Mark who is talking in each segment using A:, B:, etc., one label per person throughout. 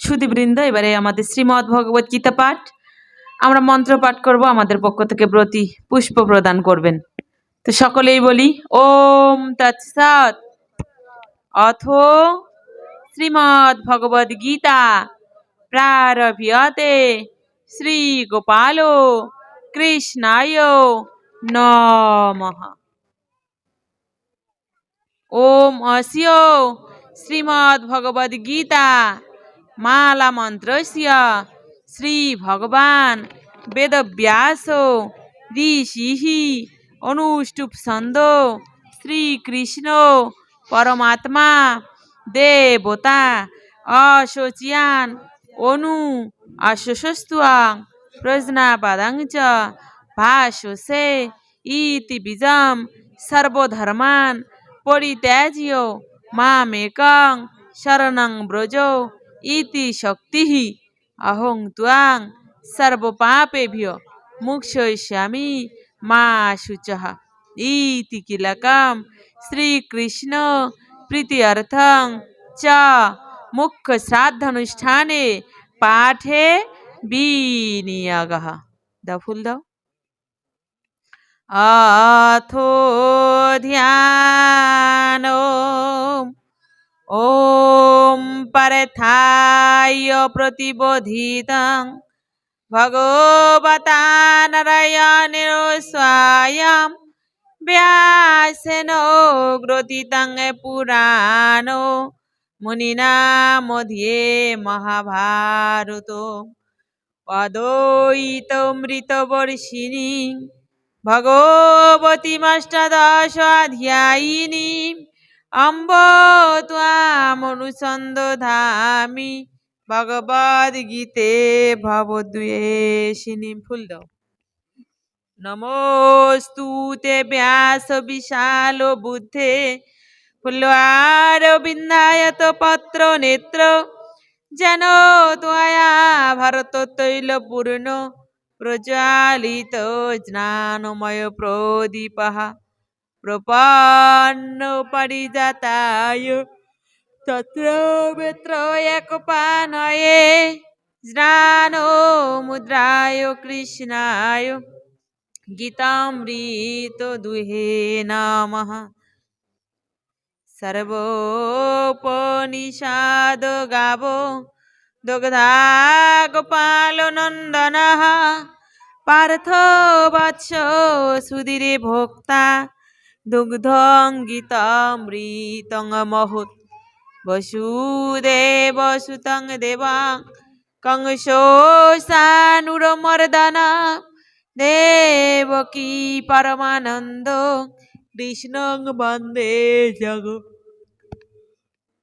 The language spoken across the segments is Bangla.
A: সুদীবৃন্দ এবারে আমাদের শ্রীমদ্ ভগবত গীতা পাঠ। আমরা মন্ত্র পাঠ করব, আমাদের পক্ষ থেকে ব্রতী পুষ্প প্রদান করবেন। তো সকলেই বলি, ওম তৎসৎ অথ শ্রীমদ্ ভগবদ গীতা প্রারভ্যতে শ্রী গোপাল কৃষ্ণায় নমঃ। ওম অস্য শ্রীমদ্ ভগবদ গীতা মালা মন্ত্রস্য শ্রী ভগবান বেদব্যাস ঋষিः অনুষ্টুপ ছন্দ শ্রীকৃষ্ণ পরমাত্মা, দেবতা, অশোচিয়ান, অনু অশোষস্তুয়াং প্রজনাপাদং চ ভাষসে ইতি বীজম, সর্বধর্মান, পরিত্যাজ্য মামেকং শরণং ব্রজ ইতি শক্তিः অহং ত্বাং সর্বপাপেভ্য় মুক্ষয়িষ্যামি মা শুচः ইতি কিলকম শ্রীকৃষ্ণ প্রীত্যর্থং চ মুখ্য শ্রাদ্ধানুষ্ঠানে পাঠে বিনিয়োগः দাও ফুল দাও অথো ধ্যান প্রতিবোধিতং ভগবতা নারায়ণের স্বয়ং ব্যাসেন গ্রথিতং পুরাণ মুনিনা মধ্যে মহাভারত অদ্বৈতমৃতবর্ষিণী ভগবতীমাষ্টাদশাধ্যায়িনী অম্ব ত্বামনুসন্দধামি ভগবদ্গীতে ভবদ্বেষিনী ফুল দাও নমোস্তু তে ব্যাস বিশাল বুদ্ধে ফুল্লার বিন্দায়ত পত্র নেত্র যেন ত্বয়া ভারত তৈল পূর্ণ প্রজ্বালিত জ্ঞানময় প্রদীপ প্রপন্ন পরিজাতায় তত্র বেত্র একপানয়ে জ্ঞান মুদ্রায় কৃষ্ণায় গীতামৃত দুহে নমঃ সর্বোপনিষাদ গাব দুগ্ধা গোপাল নন্দন পার্থ বৎস সুধীরে ভোক্তা দুগ্ধঙ্গিতামৃতং মহুত বসুদেব সুতং দেবা কংসো সানুরমর্দন দেবকী পরমানন্দ কৃষ্ণং বন্দে জগ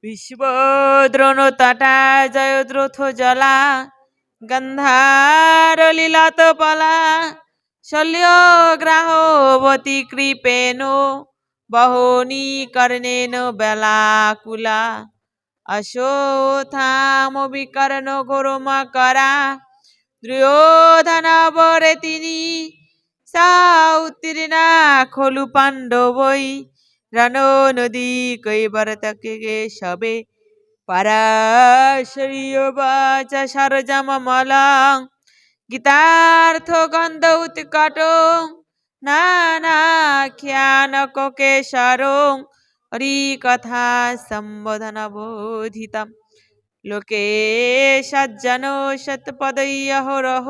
A: বিশ্বদ্রোণ তটা জয়দ্রথ জলা গন্ধার পলা শল্য গ্রাহবতী কৃপেণ বহনি কর্ণেন বেলাকুলা অশোথাম বিকর্ণ ঘোরম করা দুর্যোধন বরে তিনি সাউত্তীর্ণা খলু পাণ্ডবই রণ নদী কৈবার তকে সবে পরাশরীয় বাচা সরজম মলং গীতার্থ গন্ধ উৎকট নানাখ্যান কেশরং হরি কথা সম্বোধন বোধিতম লোকে সজ্জন শতপদয়হরহ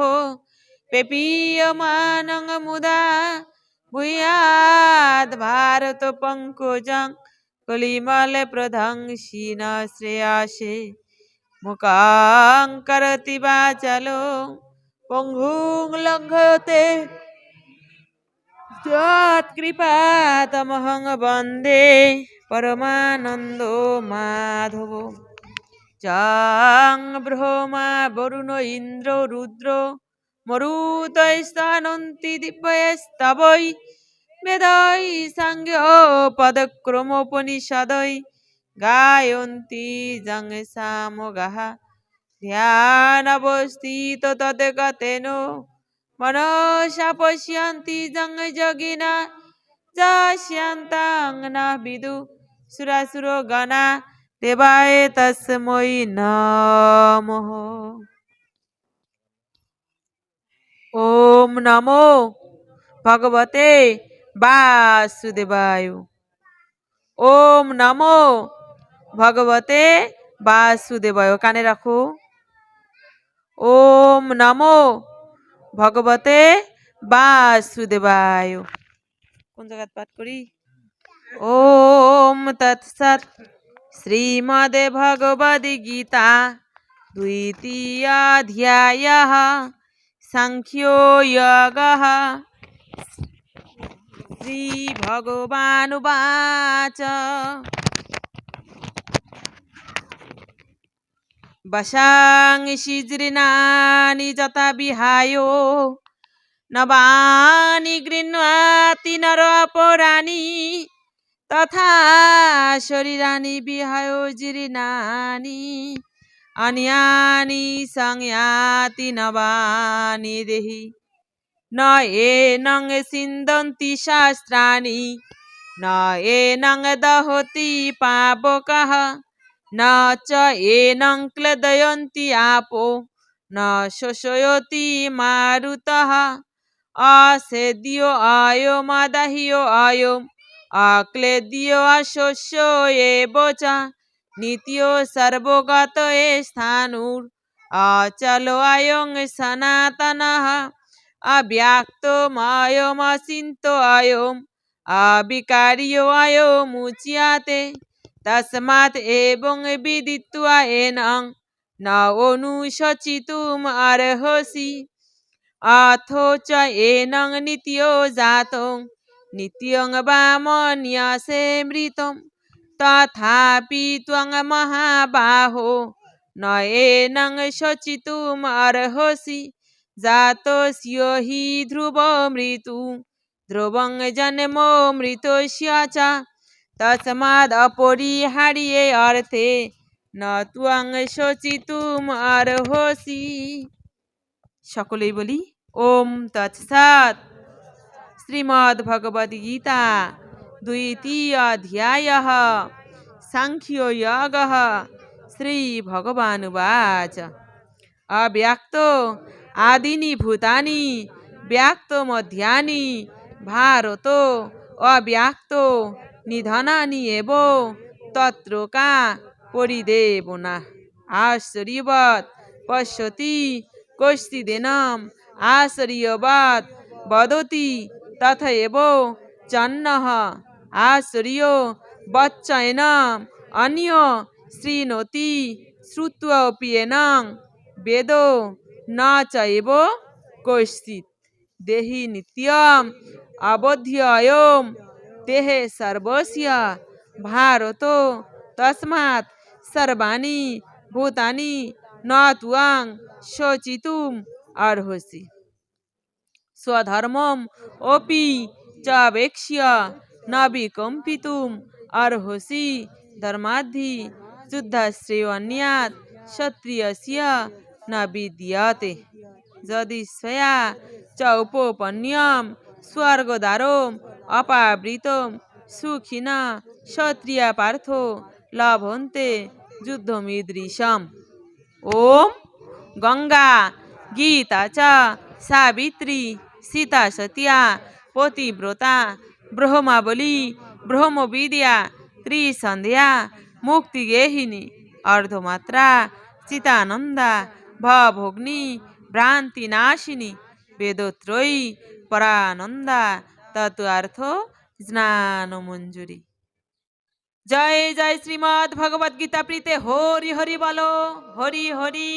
A: পেপীয়মানং মুদা ভূয়াদ ভারত পঙ্কজং কলিমল প্রধংসীন শ্রেয়াসে মুকাং করতি বাচলো পঙ্গুং লঙ্ঘতে যৎকৃপাতমহং বন্দে পরমানন্দ মাধব। চাং ব্রহ্মা বরুণ ইন্দ্র রুদ্র মরুতৈস্তানন্তি দিব্যস্তবৈ বেদৈ সাঙ্গ্য পদক্রমোপনিষদৈ গায়ন্তি জং সামগাহ ধ্যানবস্থিত তদ্গতেন মনসা পশ্যন্তি জং যোগিনা যস্যান্তাং ন বিদু সুরাসুর গণা দেবায় তস্মৈ নমঃ ওম নমো ভগবতে বাসুদেবায় ওম নমো ভগবতে বাসুদেবায় কানে রাখো ওম নমো ভগবতে বাসুদেবায়। কোন জায়গায় পাঠ করি? ওম তৎসৎ শ্রীমদ্ ভগবদ গীতা দ্বিতীয়াধ্যায় বসাং সিজৃণানি যথা বিহায়। নবানি গৃহতি নর অপরাণী তথা শরীরানি বিহায় জীর্ণানি অনিয়ানি সংয়াতি নবানি দেহি। ন এ নং সিন্দন্তি শাস্ত্রাণী। ন এ নং দহতি পাবকহ। न च एनं क्लेदयन्ति आपो न शोषयति मारुतः असेद्यो अयोमादाह्यो अयम् अक्लेद्यो अशोष्यो एव च नित्यो सर्वगत स्थाणुर् अचलो अयं सनातनः अव्याक्तमयमचिन्तो अयम् अविकार्यो তসমাত এবং বিদিত্বা এনং না অনুশচিতুম আর্হসি অথো চ এনং নিত্য জাতং নিত্যং বামন্যাসে মৃতম তথাপি ত্বং মহাবাহ ন এনং শচিতুম অর্হসি জাতস্য হি ধ্রুব মৃত্যু ধ্রুবং জন্ম মৃতস্য চা च তসমাদপরিহারিয়ে অর্থে ন তুয়াং শচিতুম আরহসি সকলেই বলি, ওম তৎসৎ। শ্রীমদ্ ভগবদ গীতা দ্বিতীয় অধ্যায় সাংখ্য যোগ শ্রী ভগবানুবাচ অব্যক্ত আদিনি ভূতানি ব্যক্ত মধ্যানি ভারত অব্যক্ত নিধনানি এব তত্র কা পরিদেবনা আশ্চর্যবৎ পশ্যতি কশ্চিদেনম আশ্চর্যবৎ বদতি, তথৈব চন্নঃ আশ্চর্য, বচ্চয়নম, অন্য শৃণোতি শ্রুত্বপ্যেনং, বেদ ন চৈব কশ্চিৎ দেহি নিত্যম অবধ্যয়ম দেহে সর্বস্য ভারত তস্মাৎ সর্বাণি ভূতানি ন ত্বং শোচিতুম অর্হসি স্বধর্মম অপি চাবেক্ষ্য ন বিকম্পিতুম অর্হসি ধর্মাদ্ধি যুদ্ধশ্রেয়ন্যাৎ ক্ষত্রিয়স্য ন বিদ্যতে যদি স্বয়া চ উপপন্যম স্বর্গদ্বারম অপাবৃতম সুখিনা ক্ষত্রিয়া পার্থ লভন্তে যুদ্ধমীদৃশম। ওম গঙ্গা গীতা চ সাবিত্রী সীতা সতিয়া পতিব্রতা ব্রহ্মাবলী ব্রহ্মবিদ্যা ত্রিসন্ধ্যা মুক্তিগেহিনী অর্ধমাত্রা চিতানন্দা ভভগ্নি ভ্রান্তিনাশিনী বেদত্রয়ী পরানন্দা তত্ত্বার্থ স্নান মঞ্জুরি জয় জয় শ্রীমৎ ভগবদ্গীতা গীতা প্রীতে হরি হরি বলো হরি হরি।